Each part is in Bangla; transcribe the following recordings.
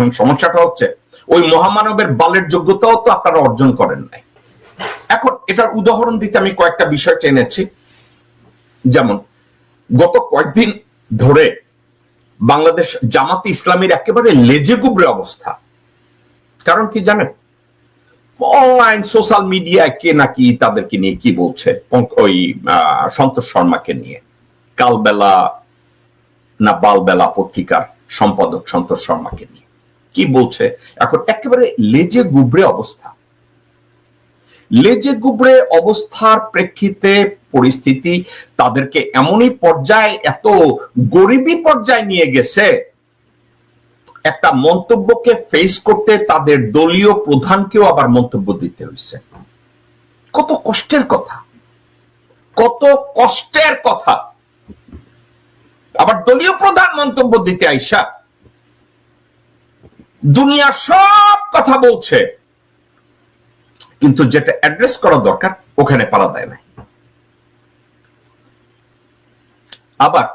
এখন সমস্যাটা হচ্ছে, ওই মহামানবের বালের যোগ্যতাও তো আপনারা অর্জন করেন নাই। এখন এটার উদাহরণ দিতে আমি কয়েকটা বিষয় টেনেছি। যেমন, গত কয়েকদিন ধরে বাংলাদেশ জামাতে ইসলামীর একেবারে লেজে গুবরে অবস্থা। কারণ কি জানেন? অনলাইন সোশ্যাল মিডিয়ায় কে নাকি তাদেরকে নিয়ে কি বলছে ওই সন্তোষ শর্মাকে নিয়ে। কালবেলা না বালবেলা পত্রিকার সম্পাদক সন্তোষ শর্মাকে নিয়ে। কি বলছে? এখন একেবারে লেজে গুবরে অবস্থা। লেজে গুবরে অবস্থার প্রেক্ষিতে পরিস্থিতি তাদেরকে এমনই পর্যায়ে, এত গরিবী পর্যায়ে নিয়ে গেছে। একটা মন্তব্যকে ফেস করতে তাদের দলীয় প্রধানকেও আবার মন্তব্য দিতে হয়েছে। কত কষ্টের কথা। কত কষ্টের কথা। আবার দলীয় প্রধান মন্তব্য দিতে আইসা দুনিয়া সব কথা বলছে। কিন্তু যেটা অ্যাড্রেস করা দরকার, ওখানে পারা দেয় না আবার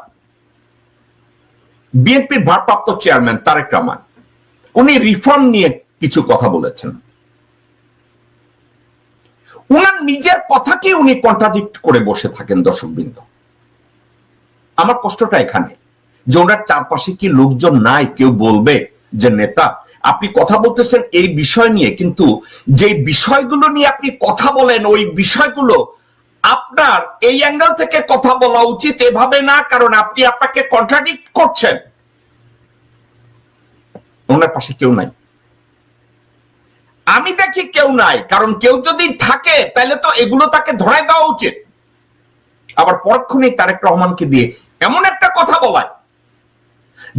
বিএনপির ভারপ্রাপ্ত চেয়ারম্যান তারেক রহমান, উনি রিফর্ম নিয়ে কিছু কথা বলেছেন। উনার নিজের কথাকে উনি কন্ট্রাডিক্ট করে বসে থাকেন দর্শকবৃন্দ। আমার কষ্টটা এখানে, যে ওনার চারপাশে কি লোকজন নাই, কেউ বলবে? যে নেতা, আপনি কথা বলতেছেন এই বিষয় নিয়ে, কিন্তু যে বিষয়গুলো নিয়ে আপনি কথা বলেন, ওই বিষয়গুলো আপনার এই অ্যাঙ্গেল থেকে কথা বলা উচিত এভাবে না, কারণ আপনি আপনাকে কন্ট্রাডিক্ট করছেন। ওনার পাশে কেউ নাই। আমি দেখি কেউ নাই, কারণ কেউ যদি থাকে, তাহলে তো এগুলো তাকে ধরাই দেওয়া উচিত। আবার পরক্ষণেই তারেক রহমানকে দিয়ে এমন একটা কথা বলায়,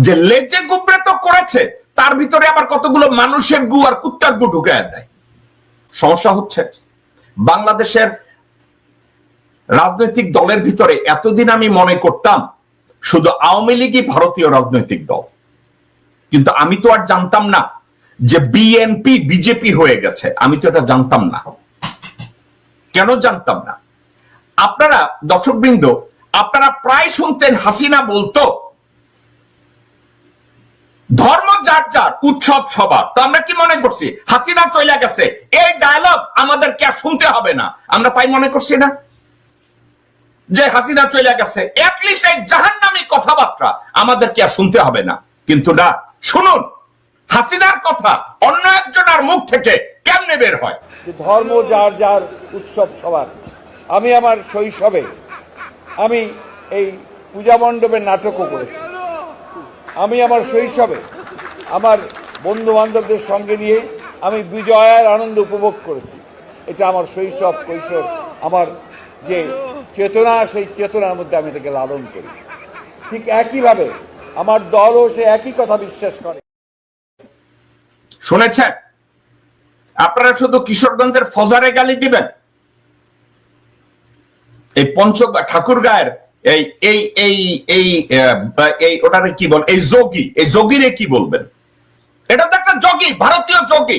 যে লেজে গুবরে তো করেছে তার ভিতরে আবার কতগুলো মানুষের গু আর কুত্তার গু ঢুকে দেয়। সমস্যা হচ্ছে, বাংলাদেশের রাজনৈতিক দলের ভিতরে এতদিন আমি মনে করতাম শুধু আওয়ামী লীগই ভারতীয় রাজনৈতিক দল। কিন্তু আমি তো আর জানতাম না যে বিএনপি, বিজেপি হয়ে গেছে। আমি তো এটা জানতাম না। কেন জানতাম না? আপনারা, দর্শকবৃন্দ, আপনারা প্রায় শুনতেন হাসিনা বলতো ধর্ম যার যার, উৎসব সবার। তো আমরা কি মনে করছি? হাসিনা চলে গেছে। এই ডায়লগ আমাদেরকে আর শুনতে হবে না। আমরা তাই মনে করছি না? যে হাসিনা চলে গেছে অ্যাটলিস্ট এই জাহান্নামী কথাবার্তা আমাদেরকে আর শুনতে হবে না। কিন্তু না, শুনুন, হাসিনার কথা অন্য একজনের মুখ থেকে কেমনে বের হয়? ধর্ম যার যার, উৎসব সবার। আমি আমার শৈশবে আমি এই পূজা মণ্ডপের নাটকও করেছি। আমি আমার শৈশবে আমার বন্ধু বান্ধবদের সঙ্গে নিয়ে আমি বিজয়ের আনন্দ উপভোগ করেছি। এটা আমার শৈশব, কৈশোর, আমার যে চেতনা, সেই চেতনার মধ্যে আমি এটাকে লালন করি। ঠিক একইভাবে আমার দলও সে একই কথা বিশ্বাস করে। শুনেছেন? আপনারা শুধু কিশোরগঞ্জের ফজারে গালি দিবেন। এই পঞ্চ ঠাকুর গায়ের এই এই এই এই এই, ওটারে কি বল, এই যোগী, এই যোগীরে কি বলবেন? এটা তো একটা যোগী, ভারতীয় যোগী।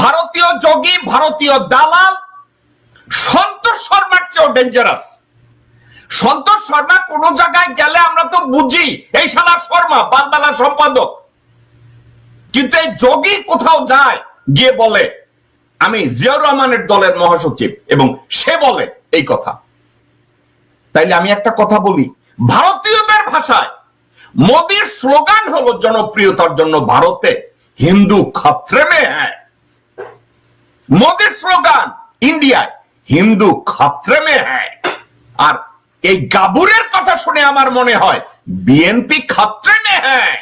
ভারতীয় যোগী, ভারতীয় দালাল, সন্তোষ শর্মার চেয়েও ডেঞ্জারাস সন্তোষ শর্মা কোন জায়গায় গেলে আমরা তো বুঝি, এই শালা শর্মা বালবেলা সম্পাদক। কিন্তু এই যোগী কোথাও যায়, গিয়ে বলে, আমি জিয়াউর রহমানের দলের মহাসচিব, এবং সে বলে এই কথা। তাইলে আমি একটা কথা বলি, ভারতীয়দের ভাষায় মোদির স্লোগান হলো জনপ্রিয়তার জন্য ভারতে হিন্দু খত্রে মে হ্যায়। মোদির স্লোগান, ইন্ডিয়ায় হিন্দু খত্রে মে হ্যায়। আর এই গাবুরের কথা শুনে আমার মনে হয় বিএনপি খত্রে মে হ্যায়,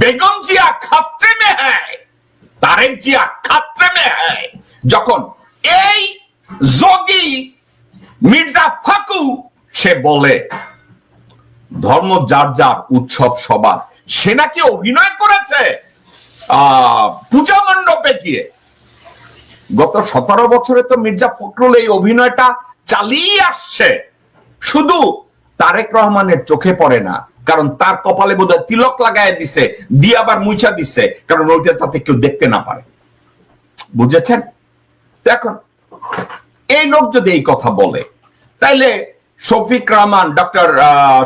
বেগম জিয়া খাত্রে মে হ্যায়, তারেক জিয়া খাত্রে মে হ্যায়। যখন এই যোগী মির্জা সে বলে, ধর্ম যার যার উৎসব সবার। সে নাকি অভিনয় করেছে পূজা মণ্ডপে গিয়ে। গত সতেরো বছরে তো মির্জা ফখরুল এই অভিনয়টা চালিয়ে আসছে। শুধু তারেক রহমানের চোখে পড়ে না, কারণ তার কপালে বোধহয় তিলক লাগায় দিছে, দিয়ে আবার মুইছা দিছে, কারণ ওইটা তাতে কেউ দেখতে না পারে। বুঝেছেন? এখন, এই লোক যদি এই কথা বলে, তাইলে শফিক রহমান ডক্টর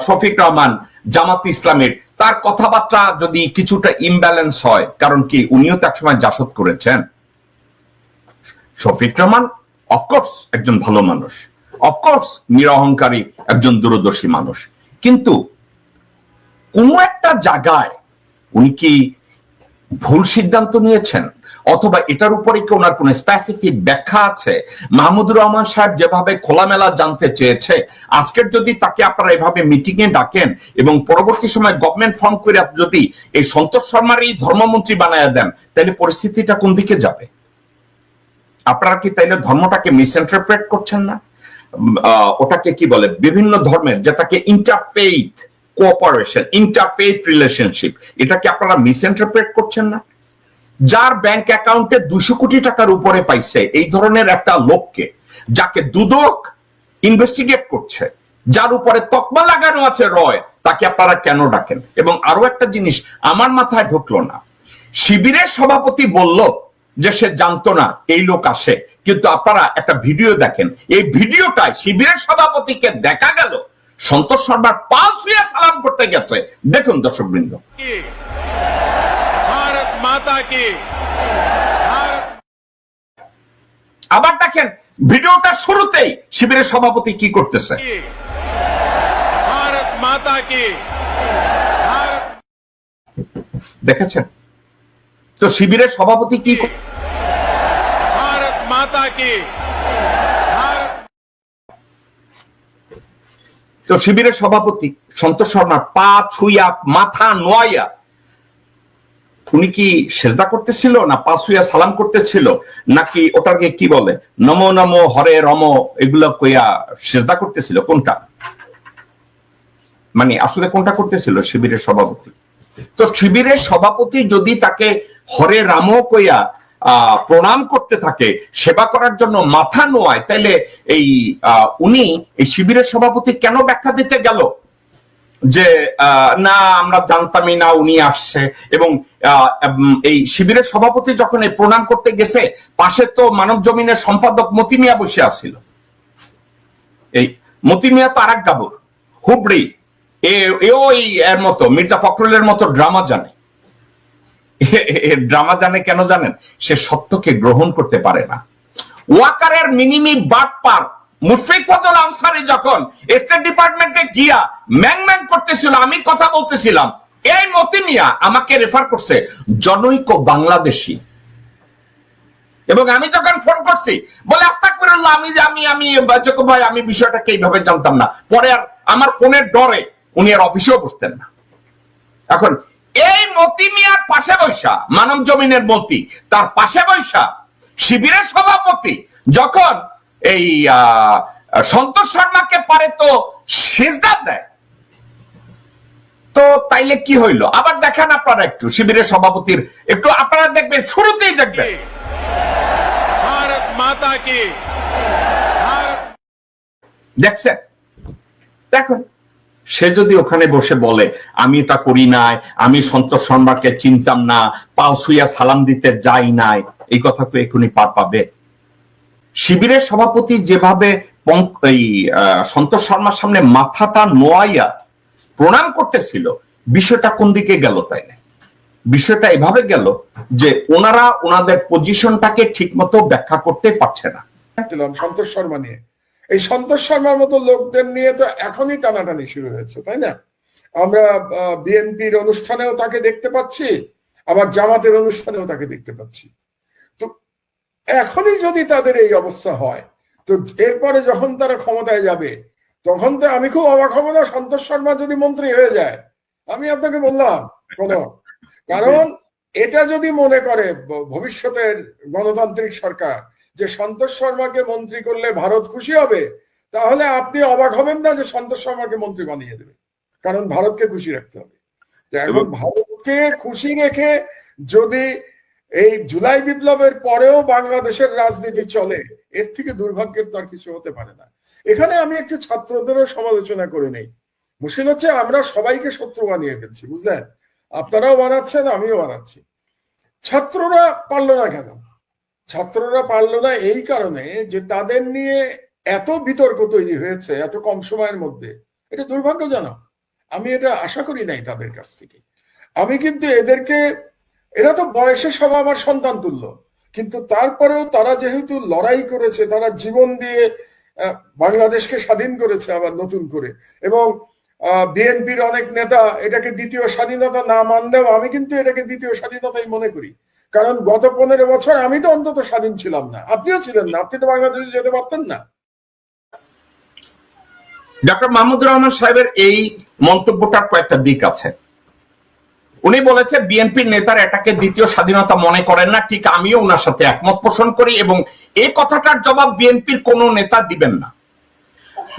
শফিক রহমান, জামাত ইসলামের। তার কথাবার্তা যদি কিছুটা ইমব্যালেন্স হয়, কারণ কি, উনিও তো একসময় জাসদ করেছেন। শফিক রহমান অফকোর্স একজন ভালো মানুষ। অফকোর্স নিরহংকারী, একজন দূরদর্শী মানুষ। কিন্তু কোন একটা জায়গায় উনি কি ভুল সিদ্ধান্ত নিয়েছেন? অথবা এটার উপরে কি ওনার কোন স্পেসিফিক ব্যাখ্যা আছে? মাহমুদুর রহমান সাহেব যেভাবে খোলামেলা জানতে চেয়েছে, আজকের যদি তাকে আপনারা এভাবে মিটিং এ ডাকেন এবং পরবর্তী সময় গভর্নমেন্ট ফর্ম করে যদি এই সন্তোষ শর্মার এই ধর্মমন্ত্রী বানায় দেন, তাহলে পরিস্থিতিটা কোন দিকে যাবে? আপনারা কি তাইলে ধর্মটাকে মিসইন্টারপ্রেট করছেন না? ওটাকে কি বলে? বিভিন্ন ধর্মের, যেটাকে ইন্টারফেইথ কোঅপারেশন ইন্টারফেইথ রিলেশনশিপ এটাকে আপনারা মিসইন্টারপ্রেট করছেন না? যার ব্যাংক অ্যাকাউন্টে দুশো কোটি টাকার উপরে পাইছে, এই ধরনের একটা লোককে, যাকে দুদক ইনভেস্টিগেট করছে, যার উপরে তকমা লাগানো আছে রয়, তাকে আপনারা কেন ডাকেন? এবং আরও একটা জিনিস, আমার মাথায় ঢুকলো না। শিবিরের সভাপতি বলল যে সে জানতো না এই লোক আসে, কিন্তু আপনারা একটা ভিডিও দেখেন। এই ভিডিওটায় শিবিরের সভাপতিকে দেখা গেল, সন্তোষ শর্মার পাঁচ হইয়া সালাম করতে গেছে। দেখুন দর্শক বৃন্দ মাতা কি? আবার দেখেন ভিডিওটা শুরুতেই শিবিরের সভাপতি কি করতেছে? ভারত মাতা কি? দেখেছেন? তো শিবিরের সভাপতি কি? ভারত মাতা কি? তো শিবিরের সভাপতি সন্তোষ শর্মার পা ছুইয়া মাথা নোয়াইয়া উনি কি সেজদা করতেছিল না পা ছুইয়া সালাম করতেছিল? নাকি ওটাকে কি বলে? নমো নমো, হরে রম, এগুলো কইয়া সেজদা করতেছিল? কোনটা? মানে আসলে কোনটা করতেছিল? শিবিরের সভাপতি। তো শিবিরের সভাপতি যদি তাকে হরে রাম কইয়া প্রণাম করতে থাকে, সেবা করার জন্য মাথা নোয়ায়, তাইলে এই উনি এই শিবিরের সভাপতি কেন ব্যাখ্যা দিতে গেল? যে না, আমরা জানতামই না, উনি আসছে। এবং এই শিবিরের সভাপতি যখন এই প্রণাম করতে গেছে, পাশে তো মানব জমিনের সম্পাদক মতি মিয়া বসে আছিল। এই মতি মিয়া তো আর এক গাবর হুবড়ি এও এর মতো, মির্জা ফখরুলের মতো ড্রামা জানে। ড্রামা জানে কেন জানেন? সে সত্যকে গ্রহণ করতে পারে না। ওয়াকারের মিনিমি বাটপার মুশফিক ফজল আনসারি যখন স্টেট ডিপার্টমেন্টে গিয়া ম্যাং ম্যাং করতেছিল, আমি কথা বলতেছিলাম, এই মতি মিয়া আমাকে রেফার করছে জনৈক এবং আমি যখন ফোন করছি, বলে আমি আমি আমি ভাই, আমি বিষয়টাকে এইভাবে জানতাম না। পরে আর আমার ফোনের ডরে উনি আর অফিসেও বসতেন না। এখন, এই মতি মিয়ার পাশে বৈশা, মানব জমিনের মতি, তার পাশে বৈশা, শিবিরের সভাপতি, যখন এই সন্তোষ শর্মাকে পারে তো সেজদার দেয়। তো তাইলে কি হইল? আবার দেখেন আপনারা একটু শিবিরের সভাপতির। একটু আপনারা দেখবেন শুরুতেই দেখবেন। দেখছেন? দেখুন সে যদি ওখানে বসে বলে আমি এটা করি নাই আমি সন্তোষ শর্মাকে চিনতাম না পাও সালাম দিতে যাই নাই এই কথা তো এখনই পার পাবে। শিবিরের সভাপতি যেভাবে সন্তোষ শর্মার সামনে মাথাটা নোয়াইয়া প্রণাম করতেছিল, বিষয়টা কোন দিকে গেল তাই না বিষয়টা এভাবে গেল যে ওনারা ওনাদের পজিশনটাকে ঠিকমতো ব্যাখ্যা করতে পারছে না। সন্তোষ শর্মা নিয়ে। এই সন্তোষ শর্মার মতো লোকদের নিয়ে তো এখনই টানাটানি শুরু হয়েছে, তাই না? আমরা বিএনপির অনুষ্ঠানেও তাকে দেখতে পাচ্ছি, আবার জামাতের অনুষ্ঠানেও তাকে দেখতে পাচ্ছি। এখনই যদি তাদের এই অবস্থা হয় তো এরপরে যখন তারা ক্ষমতায় যাবে তখন তো আমি খুব অবাক হব না সন্তোষ শর্মা যদি মন্ত্রী হয়ে যায়। আমি আপনাকে বললাম কোনো। কারণ এটা যদি মনে করে ভবিষ্যতের গণতান্ত্রিক সরকার যে সন্তোষ শর্মাকে মন্ত্রী করলে ভারত খুশি হবে তাহলে আপনি অবাক হবেন না যে সন্তোষ শর্মাকে মন্ত্রী বানিয়ে দেবে। কারণ ভারতকে খুশি রাখতে হবে। এখন ভারতকে খুশি রেখে যদি এই জুলাই বিপ্লবের পরেও বাংলাদেশের রাজনীতি চলে, এর থেকে দুর্ভাগ্যের তো আর কিছু হতে পারে না। এখানে আমি একটু ছাত্রদেরও সমালোচনা করে নেই। মুশকিল হচ্ছে আমরা সবাইকে শত্রু বানিয়ে ফেলছি, বুঝলেন? আপনারাও বানাচ্ছেন, আমিও বানাচ্ছি। ছাত্ররা পারল না কেন? ছাত্ররা পারল না এই কারণে যে তাদের নিয়ে এত বিতর্ক তৈরি হয়েছে, এত কম সময়ের মধ্যে, এটা দুর্ভাগ্যজনক। আমি এটা আশা করি নাই তাদের কাছ থেকে। আমি কিন্তু এদেরকে এরা তো বয়সে সব আমার সন্তান তুল্য। কিন্তু তারপরেও তারা যেহেতু লড়াই করেছে, তারা জীবন দিয়ে বাংলাদেশকে স্বাধীন করেছে আবার নতুন করে। এবং বিএনপির অনেক নেতা এটাকে দ্বিতীয় স্বাধীনতা না মানলেও আমি কিন্তু এটাকে দ্বিতীয় স্বাধীনতাই মনে করি। কারণ গত পনেরো বছর আমি তো অন্তত স্বাধীন ছিলাম না। আপনিও ছিলেন না, আপনি তো বাংলাদেশে যেতে পারতেন না। ডক্টর মাহমুদুর রহমান সাহেবের এই মন্তব্যটার কয়েকটা দিক আছে। উনি বলেছে, বিএনপির নেতার এটাকে দ্বিতীয় স্বাধীনতা মনে করেন না। ঠিক আমিও ওনার সাথে একমত পোষণ করি এবং এই কথাটার জবাব বিএনপির কোন নেতা দিবেন না।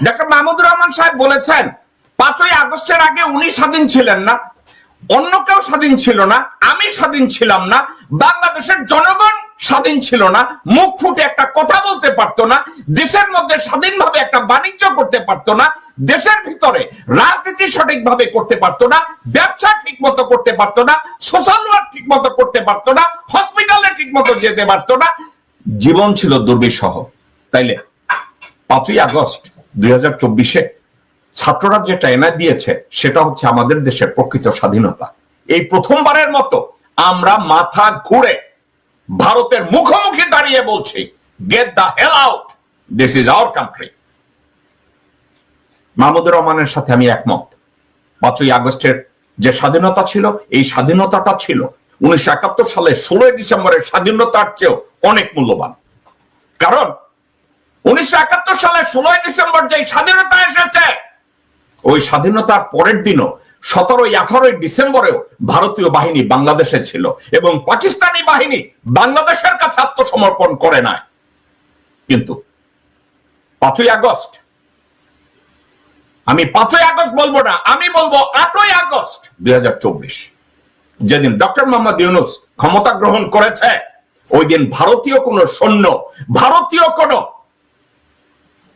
ডক্টর মাহমুদুর রহমান সাহেব বলেছেন, পাঁচই আগস্টের আগে উনি স্বাধীন ছিলেন না, অন্য কেউ স্বাধীন ছিল না, আমি স্বাধীন ছিলাম না, বাংলাদেশের জনগণ স্বাধীন ছিল না, মুখ ফুটে একটা কথা বলতে পারতো না, দেশের মধ্যে স্বাধীনভাবে একটা বাণিজ্য করতে পারতো না, দেশের ভিতরে রাজনীতি সঠিকভাবে করতে পারতো না, ব্যবসা ঠিক মতো করতে পারতো না সোশ্যাল ওয়ার্ক ঠিক মতো করতে পারতো না হসপিটালে ঠিক মতো যেতে পারতো না। জীবন ছিল দুর্বিষহ। তাইলে পাঁচই আগস্ট দুই হাজার চব্বিশে ছাত্ররা যেটা এনে দিয়েছে, সেটা হচ্ছে আমাদের দেশের প্রকৃত স্বাধীনতা। এই প্রথমবারের মতো আমরা মাথা ঘুরে ভারতের মুখোমুখি দাঁড়িয়ে বলছি get the hell out this is our country Mahmudur রহমানের সাথে আমি একমত। পাঁচই আগস্টের যে স্বাধীনতা ছিল, এই স্বাধীনতাটা ছিল উনিশশো একাত্তর সালে ষোলোই ডিসেম্বরের স্বাধীনতার চেয়েও অনেক মূল্যবান। কারণ উনিশশো একাত্তর সালের ষোলোই ডিসেম্বর যে স্বাধীনতা এসেছে, ওই স্বাধীনতার পরের দিনও সতেরোই আঠারোই ডিসেম্বরেও ভারতীয় বাহিনী বাংলাদেশে ছিল এবং পাকিস্তানি বাহিনী বাংলাদেশের কাছে আত্মসমর্পণ করে নাই। কিন্তু পাঁচই আগস্ট, আমি পাঁচই আগস্ট বলব না, আমি বলব আটই আগস্ট দুই হাজার চব্বিশ। যেদিন ডক্টর মোহাম্মদ ইউনুস ক্ষমতা গ্রহণ করেছে, ওই দিন ভারতীয় কোন সৈন্য, ভারতীয় কোন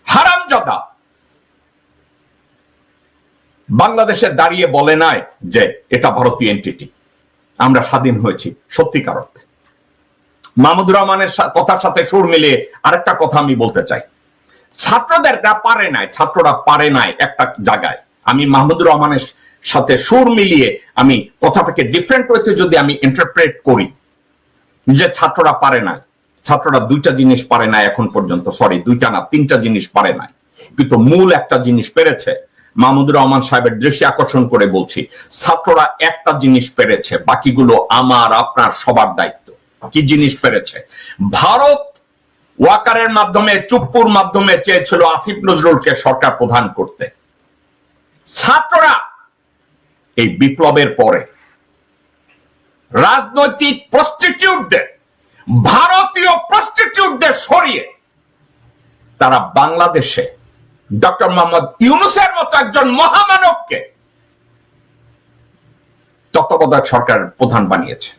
হারামজাদা বাংলাদেশে দাঁড়িয়ে বলে নাই যে এটা ভারতীয় এন্টিটি আমরা স্বাধীন হয়েছি সত্যিকার অর্থে। মাহমুদুর রহমানের কথার সাথে সুর মিলিয়ে আরেকটা কথা আমি বলতে চাই। ছাত্রদেরটা পারে নাই, ছাত্ররা পারে নাই একটা জায়গায়। আমি মাহমুদুর রহমানের সাথে সুর মিলিয়ে আমি কথাটাকে ডিফারেন্ট ওয়েতে যদি আমি ইন্টারপ্রেট করি, যে ছাত্ররা পারে নাই, ছাত্ররা দুইটা জিনিস পারে নাই এখন পর্যন্ত সরি দুইটা না, তিনটা জিনিস পারে নাই। কিন্তু মূল একটা জিনিস পেরেছে মাহমুদুর রহমান সাহেবের দৃষ্টি আকর্ষণ করে বলছি, ছাত্ররা একটা জিনিস পেরেছে, বাকিগুলো আমার, আপনার, সবার দায়িত্ব। কি জিনিস পেরেছে? ভারত ওয়াকারের মাধ্যমে, চুপ্পুর মাধ্যমে চেয়েছিল আসিফ নজরুলকে সরকার প্রধান করতে। ছাত্ররা এই বিপ্লবের পরে রাজনৈতিক প্রস্টিটিউটদের ভারতীয় প্রস্টিটিউটদের সরিয়ে, তারা বাংলাদেশে ডক্টর মোহাম্মদ ইউনুসের মতো একজন মহামানবকে তত্ত্বাবধায়ক সরকারের প্রধান বানিয়েছে,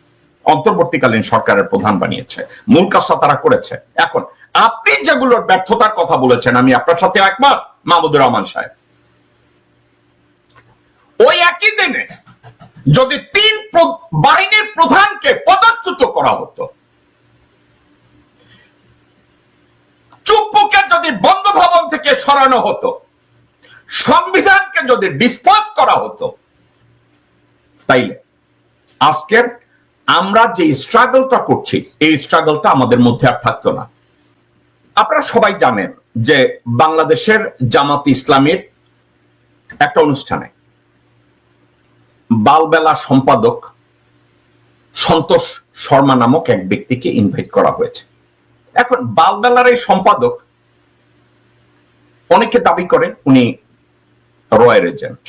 অন্তর্বর্তীকালীন সরকারের প্রধান বানিয়েছে, মূল কাজটা তারা করেছে। এখন, আপনি যেগুলোর ব্যর্থতার কথা বলেছেন, আমি আপনার সাথে একমত, মাহমুদুর রহমান সাহেব। ওই একই দিনে যদি তিন বাহিনীর প্রধানকে পদচ্যুত করা হতো চুপ্পুকে যদি বঙ্গভবন থেকে সরানো হতো, সংবিধানকে যদি ডিসপোজ করা হতো, তাইলে আজকের আমরা যে স্ট্রাগলটা করছি, এই স্ট্রাগলটা আমাদের মধ্যে আর থাকতো না। আপনারা সবাই জানেন যে বাংলাদেশের জামাত ইসলামের একটা অনুষ্ঠানে বালবেলা সম্পাদক সন্তোষ শর্মা নামক এক ব্যক্তিকে ইনভাইট করা হয়েছে। এখন বালবেলার এই সম্পাদক, অনেকে দাবি করে উনি রয়ের এজেন্ট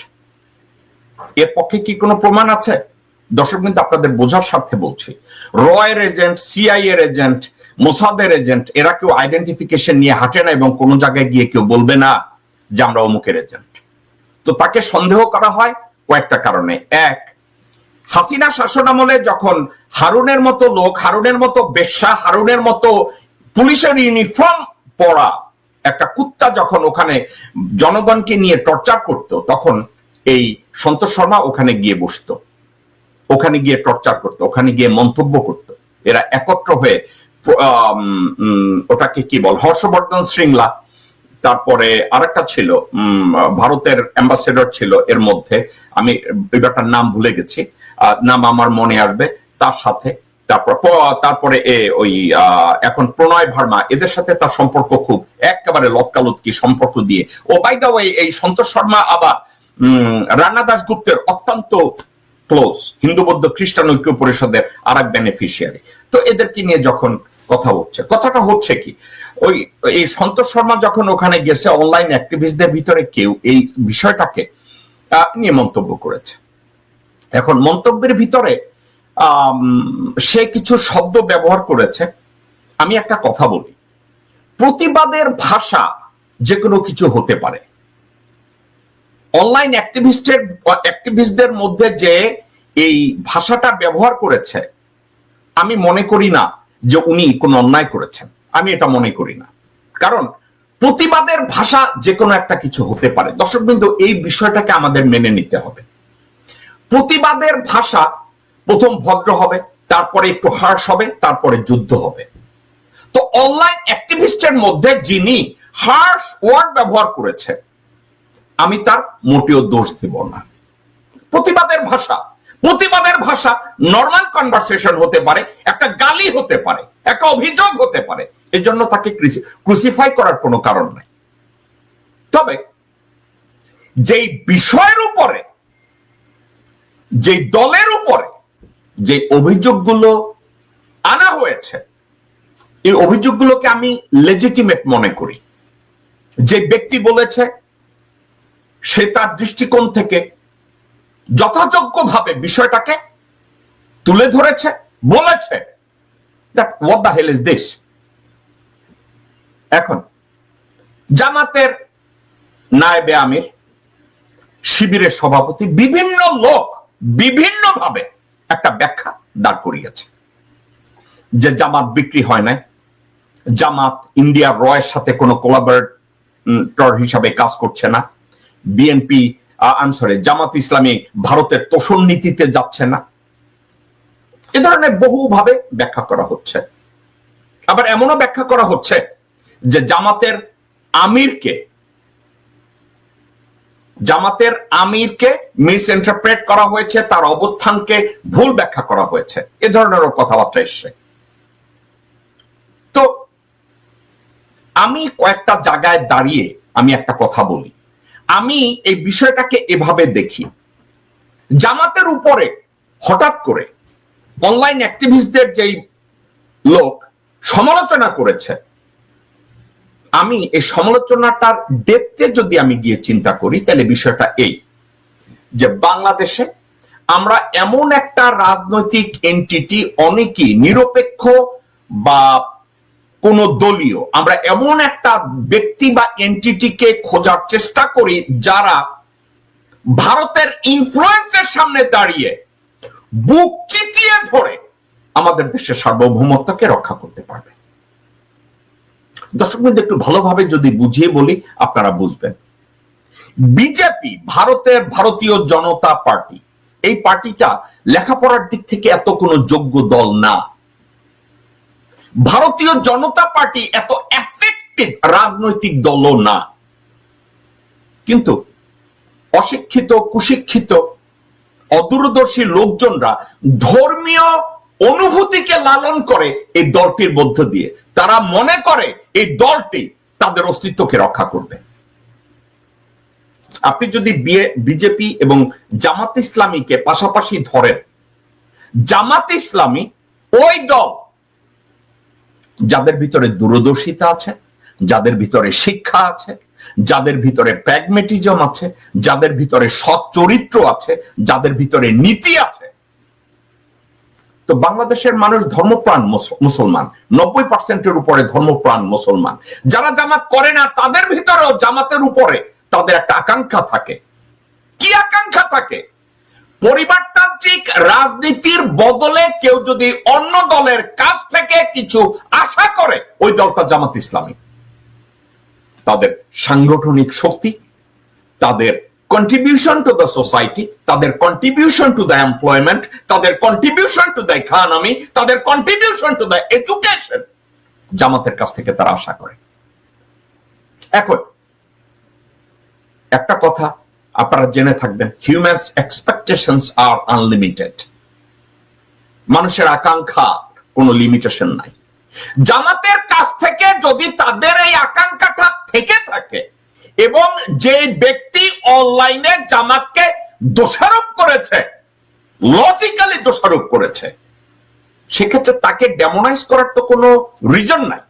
এর পক্ষে কি কোনো প্রমাণ আছে? দর্শক কিন্তু আপনাদের বোঝার স্বার্থে বলছি। রয়ের এজেন্ট সিআই এর এজেন্ট মোসাদের এজেন্ট এরা কেউ আইডেন্টিফিকেশন নিয়ে হাঁটে না এবং কোনো জায়গায় গিয়ে কেউ বলবে না যে আমরা অমুকের এজেন্ট তো তাকে সন্দেহ করা হয় কয়েকটা কারণে। এক, হাসিনা শাসন আমলে যখন হারুনের মতো লোক, হারুনের মতো বেশ্যা, হারুনের মতো পুলিশের ইউনিফর্ম পরা একটা কুত্তা যখন ওখানে জনগণকে নিয়ে টর্চার করত, তখন এই সন্তোষ শর্মা ওখানে গিয়ে বসতো। ওখানে গিয়ে টর্চার করতো, ওখানে গিয়ে মন্তব্য করত। এরা একত্র হয়ে ওটাকে কি বল, হর্ষবর্ধন শৃঙ্গলা, তারপরে আরেকটা ছিল ভারতের অ্যাম্বাসেডর ছিল এর মধ্যে, আমি এবারটার নাম ভুলে গেছি নাম আমার মনে আসবে, তার সাথে তারপর তারপরে ওই এখন প্রণয় ভার্মা, এদের সাথে তার সম্পর্ক খুব, একেবারে লটকালুৎকি সম্পর্ক দিয়ে। ও বাই দা ওয়ে এই সন্তোষ শর্মা আবার রানা দাস গুপ্তের অত্যন্ত ক্লোজ হিন্দু বৌদ্ধ খ্রিস্টান ঐক্য পরিষদের আর এক বেনিফিশিয়ারি তো এদেরকে নিয়ে যখন কথা হচ্ছে, কথাটা হচ্ছে কি, ওই, এই সন্তোষ শর্মা যখন ওখানে গেছে অনলাইন অ্যাক্টিভিস্টদের ভিতরে কেউ এই বিষয়টাকে নিয়ে মন্তব্য করেছে। এখন মন্তব্যের ভিতরে সে কিছু শব্দ ব্যবহার করেছে। আমি একটা কথা বলি। প্রতিবাদের ভাষা যে কোনো কিছু হতে পারে। অনলাইন অ্যাক্টিভিস্টের, অ্যাক্টিভিস্টদের মধ্যে যে এই ভাষাটা ব্যবহার করেছে, আমি মনে করি না যে উনি কোনো অন্যায় করেছেন। আমি এটা মনে করি না। কারণ প্রতিবাদের ভাষা যে কোনো একটা কিছু হতে পারে। দর্শকবৃন্দ, এই বিষয়টাকে আমাদের মেনে নিতে হবে। প্রতিবাদের ভাষা প্রথম ভদ্র হবে, তারপরে একটু হার্শ হবে, তারপরে যুদ্ধ হবে। তো অনলাইন অ্যাক্টিভিস্টের মধ্যে যিনি হার্শ ওয়ার্ড ব্যবহার করেছে আমি তার মোটেও দোষ দেব না। প্রতিবাদের ভাষা প্রতিবাদের ভাষা নর্মাল কনভারসেশন হতে পারে, একটা গালি হতে পারে, একটা অভিযোগ হতে পারে এই জন্য তাকে ক্রুসিফাই করার কোনো কারণ নাই। তবে যেই বিষয়ের উপরে যে দলের উপরে যে অভিযোগগুলো আনা হয়েছে, এই অভিযোগগুলোকে আমি লেজিটিমেট মনে করি। যে ব্যক্তি বলেছে, সে তার দৃষ্টিকোণ থেকে যথাযোগ্যভাবে বিষয়টাকে তুলে ধরেছে, বলেছে হোয়াট এখন, জামাতের নায়েবে আমির, শিবিরের সভাপতি, বিভিন্ন লোক বিভিন্নভাবে একটা ব্যাখ্যা দাঁড় করিয়েছে যে জামাত বিক্রি হয় নাই। জামাত ইন্ডিয়ার রয়ের সাথে কোনো কোলাবরেটর হিসাবে কাজ করছে না। বিএনপি আম সরি জামাত ইসলামী ভারতের তোষণ নীতিতে যাচ্ছে না। এ ধরনের বহুভাবে ব্যাখ্যা করা হচ্ছে। আবার এমনও ব্যাখ্যা করা হচ্ছে যে জামাতের আমিরকে জামাতের আমিরকে মিস ইন্টারপ্রেট করা হয়েছে, তার অবস্থানকে ভুল ব্যাখ্যা করা হয়েছে। এ ধরনেরও কথাবার্তা এসছে। তো আমি কয়েকটা জায়গায় দাঁড়িয়ে আমি একটা কথা বলি। আমি এই বিষয়টাকে এভাবে দেখি। জামাতের উপরে হঠাৎ করে অনলাইন অ্যাক্টিভিস্টদের যেই লোক সমালোচনা করেছে আমি এই সমালোচনাটার ডেপতে যদি আমি গিয়ে চিন্তা করি, তাহলে বিষয়টা এই, যে বাংলাদেশে আমরা এমন একটা রাজনৈতিক এন্টিটি অনেকই নিরপেক্ষ বা কোন দলীয়, আমরা এমন একটা ব্যক্তি বা এন্টিটিকে খোঁজার চেষ্টা করি যারা ভারতের ইনফ্লুয়েন্সের সামনে দাঁড়িয়ে বুক চিতিয়ে ধরে আমাদের দেশের সার্বভৌমত্বকে রক্ষা করতে পারবে। দর্শক একটু ভালোভাবে যদি বুঝিয়ে বলি, আপনারা বুঝবেন। বিজেপি, ভারতের ভারতীয় জনতা পার্টি, এই পার্টিটা লেখাপড়ার দিক থেকে এত কোনো যোগ্য দল না। ভারতীয় জনতা পার্টি এত এফেক্টিভ রাজনৈতিক দলও না। কিন্তু অশিক্ষিত, কুশিক্ষিত, অদূরদর্শী লোকজনরা ধর্মীয় অনুভূতিকে লালন করে এই দলটির মধ্য দিয়ে। তারা মনে করে এই দলটি তাদের অস্তিত্বকে রক্ষা করবে। আপনি যদি বিজেপি এবং জামাত ইসলামীকে পাশাপাশি ধরেন, জামাত ইসলামী ওই দল যাদের ভিতরে দূরদর্শিতা আছে, যাদের ভিতরে শিক্ষা আছে, যাদের ভিতরে প্র্যাগমেটিজম আছে, যাদের ভিতরে সৎ চরিত্র আছে, যাদের ভিতরে নীতি আছে তো বাংলাদেশের মানুষ ধর্মপ্রাণ মুসলমান। নব্বই পার্সেন্টের উপরে ধর্মপ্রাণ মুসলমান। যারা জামাত করে না, তাদের ভিতরেও জামাতের উপরে তাদের একটা আকাঙ্ক্ষা থাকে। কি আকাঙ্ক্ষা থাকে? পরিবারতান্ত্রিক রাজনীতির বদলে কেউ যদি অন্য দলের কাছ থেকে কিছু আশা করে, ওই দলটা জামাত ইসলামী। তাদের সাংগঠনিক শক্তি, তাদের কন্ট্রিবিউশন টু দ্য সোসাইটি তাদের কন্ট্রিবিউশন টু দ্য এমপ্লয়মেন্ট তাদের কন্ট্রিবিউশন টু দ্য ইকোনমি তাদের কন্ট্রিবিউশন টু দ্য এডুকেশন জামাতের কাছ থেকে তারা আশা করে। এখন, একটা কথা আপনারা জেনে থাকবেন হিউম্যানস এক্সপেকটেশনস আর আনলিমিটেড মানুষের আকাঙ্ক্ষা, কোনো লিমিটেশন নাই। জামাতের কাছ থেকে যদি তাদের এই আকাঙ্ক্ষাটা থেকে থাকে এবং যে ব্যক্তি অনলাইনে জামাতকে দোষারোপ করেছে লজিক্যালি দোষারোপ করেছে, সেক্ষেত্রে তাকে ডেমোনাইজ করার তো কোনো রিজন নাই।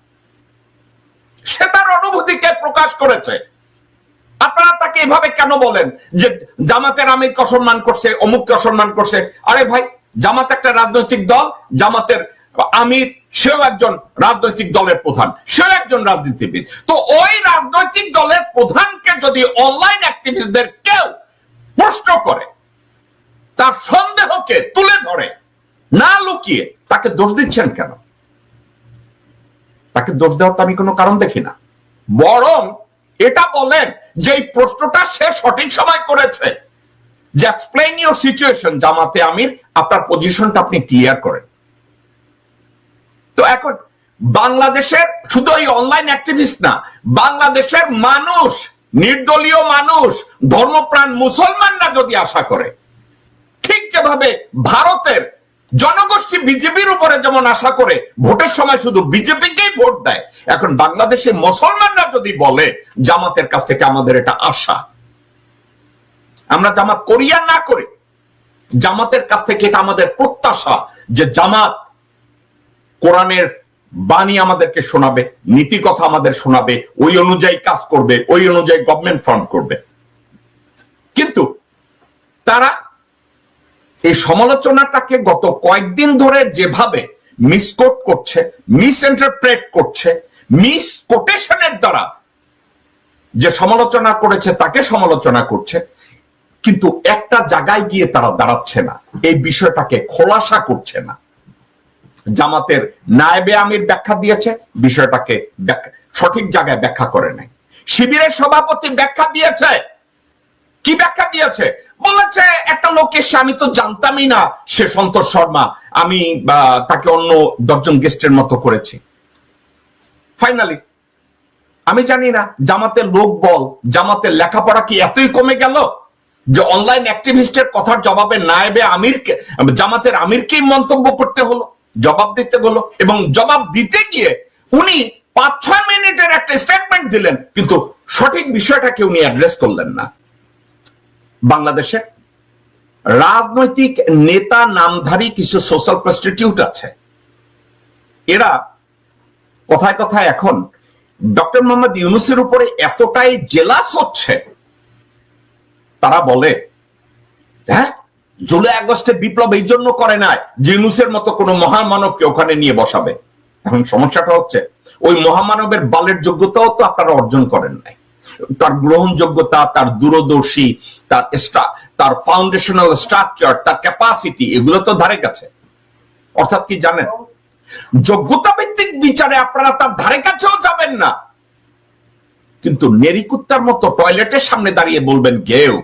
সে তার অনুভূতিকে প্রকাশ করেছে। আপনারা তাকে এভাবে কেন বলেন যে জামাতের আমিরকে অসম্মান করছে, অমুককে অসম্মান করছে? আরে ভাই, জামাত একটা রাজনৈতিক দল, জামাতের আমির, সেও একজন রাজনৈতিক দলের প্রধান, সেও একজন রাজনীতিবিদ। তো ওই রাজনৈতিক দলের প্রধানকে যদি অনলাইন অ্যাক্টিভিস্টদের কেউ প্রশ্ন করে, তার সন্দেহকে তুলে ধরে, না লুকিয়ে, তাকে দোষ দিচ্ছেন কেন? তাকে দোষ দেওয়ার তো আমি কোনো কারণ দেখি না। বরং এটা বলেন যে এই প্রশ্নটা সে সঠিক সময় করেছে। যে এক্সপ্লেইন ইউর সিচুয়েশন জামাতে আমির, আপনার পজিশনটা আপনি ক্লিয়ার করেন। তো এখন বাংলাদেশের শুধু এই অনলাইন অ্যাক্টিভিস্ট না, বাংলাদেশের মানুষ, নির্দলীয় মানুষ, ধর্মপ্রাণ মুসলমানরা যদি আশা করে, ঠিক যেভাবে ভারতের জনগোষ্ঠী বিজেপির উপরে যেমন আশা করে, ভোটের সময় শুধু বিজেপিকেই ভোট দেয়, এখন বাংলাদেশের মুসলমানরা যদি বলে, জামাতের কাছ থেকে আমাদের এটা আশা। আমরা জামাত করিয়া না করি, জামাতের কাছ থেকে এটা আমাদের প্রত্যাশা যে জামাত কোরআনের বাণী আমাদেরকে শোনাবে, নীতি কথা আমাদের শোনাবে, ওই অনুযায়ী কাজ করবে, ওই অনুযায়ী গভর্নমেন্ট ফর্ম করবে। কিন্তু তারা এই সমালোচনাটাকে গত কয়েকদিন ধরে যেভাবে মিসকোট করছে মিস ইন্টারপ্রেট করছে মিস কোটেশনের দ্বারা যে সমালোচনা করেছে তাকে সমালোচনা করছে, কিন্তু একটা জায়গায় গিয়ে তারা দাঁড়াচ্ছে না। এই বিষয়টাকে খোলাসা করছে না। জামাতের নায়েবে আমির ব্যাখ্যা দিয়েছে, বিষয়টাকে সঠিক জায়গায় ব্যাখ্যা করে নাই। শিবিরের সভাপতি ব্যাখ্যা দিয়েছে। কি ব্যাখ্যা দিয়েছে? বলেছে, একটা লোক এসে, আমি তো জানতামই না, সে সন্তোষ শর্মা, আমি তাকে অন্য দশজন গেস্টের মতো করেছি। ফাইনালি আমি জানি না, জামাতের লোক বল, জামাতের লেখাপড়া কি এতই কমে গেল যে অনলাইন অ্যাক্টিভিস্টের কথার জবাবে নায়েবে আমিরকে, জামাতের আমিরকেই মন্তব্য করতে হলো? জবাব দিতে হলো এবং জবাব দিতে গিয়ে উনি পাঁচ, ছয় মিনিটের একটা স্টেটমেন্ট দিলেন, কিন্তু সঠিক বিষয়টাকে উনি অ্যাড্রেস করলেন না। বাংলাদেশে রাজনৈতিক নেতা নামধারী কিছু সোশ্যাল প্রস্টিটিউট আছে। এরা কথায় কথায় এখন ডক্টর মোহাম্মদ ইউনুসের উপরে এতটাই জেলাস হচ্ছে, তারা বলে হ্যাঁ জুলাই আগস্টে বিপ্লব এই জন্য করে নাই যে ইউনুসের মতো কোনো মহামানবকে ওখানে নিয়ে বসাবে। এখন সমস্যাটা হচ্ছে, ওই মহামানবের বালের যোগ্যতাও তো আপনারা অর্জন করেন নাই। তার গ্রহণযোগ্যতা, তার দূরদর্শী, তার তার ফাউন্ডেশনাল স্ট্রাকচার তার ক্যাপাসিটি এগুলো তো ধারে কাছে। অর্থাৎ কি জানেন? যোগ্যতা ভিত্তিক বিচারে আপনারা তার ধারে কাছেও যাবেন না। কিন্তু নেরিকুত্তার মতো টয়লেটের সামনে দাঁড়িয়ে বলবেন, গেও